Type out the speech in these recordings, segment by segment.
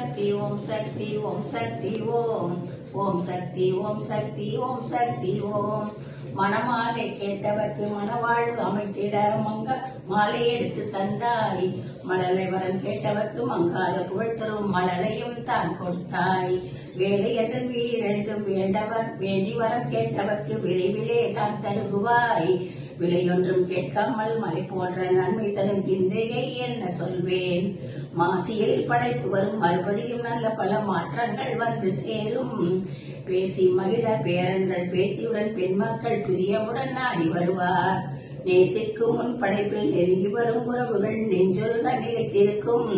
சக்தி ஓம் சக்தி ஓம் சக்தி ஓம். ஓம் சக்தி ஓம் சக்தி ஓம் சக்தி ஓம். மணமாலை கேட்டவர்க்கு மணவாழ்வு அமைத்திட மங்க மாலை எடுத்து தந்தாய். மழலை வரன் கேட்டவர்க்கு மங்காத புகழ் தரும் மழலையும் தான் கொடுத்தாய். வேலை என்றும் வீரென்றும் வேண்டவர் வேண்டி வரம் கேட்டவர்க்கு விரைவிலே தான் தருகுவாய் விலையொன்றும் கேட்காமல் மலை போன்ற நன்மை தரும் விந்தையை என்ன சொல்வேன்? மாசியில் படைப்பு வரும் மறுபடியும் நல்ல பல மாற்றங்கள் வந்து சேரும். பேசி மகிழ பேரன்கள் பேத்தியுடன் பெண்மக்கள் பிரியமுடன் நாடி வருவார். நேசிக்கும் உன் படைப்பில் நெருங்கி வரும் உறவுகள் நெஞ்சொருக நிலைத்திருக்கும்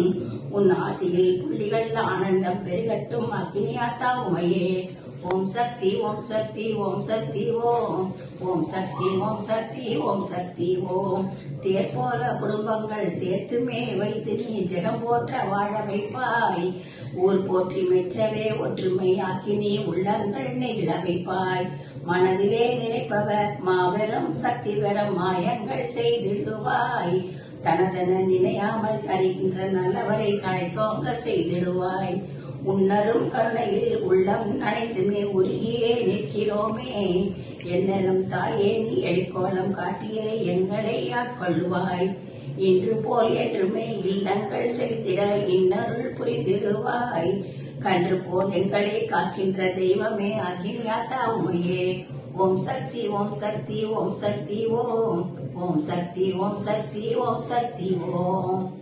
உன் ஆசையில் புள்ளிகள் ஆனந்தம் பெருகட்டும் அக்னியாத்தா உமையே. ஓம் சக்தி ஓம் சக்தி ஓம் சக்தி ஓம். ஓம் சக்தி ஓம் சக்தி ஓம் சக்தி ஓம். தேர் போல குடும்பங்கள் சேர்த்துமே வைத்து நீ ஜெகம் போற்ற வாழ வைப்பாய். ஊர் போற்றி மெச்சவே ஒற்றுமை ஆக்கி நீ உள்ளங்கள் நெகிழ வைப்பாய். மனதிலே நினைப்பவர் மாபெரும் சக்தி பெறும் மாயங்கள் செய்திடுவாய். தனதென நினையாமல் தருகின்ற நல்லவரை தழைத்தோங்க செய்திடுவாய். உன்னரும் கருணையில் உள்ளம் நனைந்துமே உருகியே நிற்கிறோமே. என்னரும் தாயே நீ எடிக்கோலம் காட்டியே எங்களை ஆட்கொள்ளுவாய். இன்று போல் என்றுமே இல்லங்கள் செலுத்திட இன்னருள் புரிந்திடுவாய். கன்று போல் எங்களை காக்கின்ற தெய்வமே அகிலியாத்தா உமையே. ஓம் சக்தி ஓம் சக்தி ஓம் சக்தி ஓம். ஓம் சக்தி ஓம் சக்தி ஓம் சக்தி ஓம்.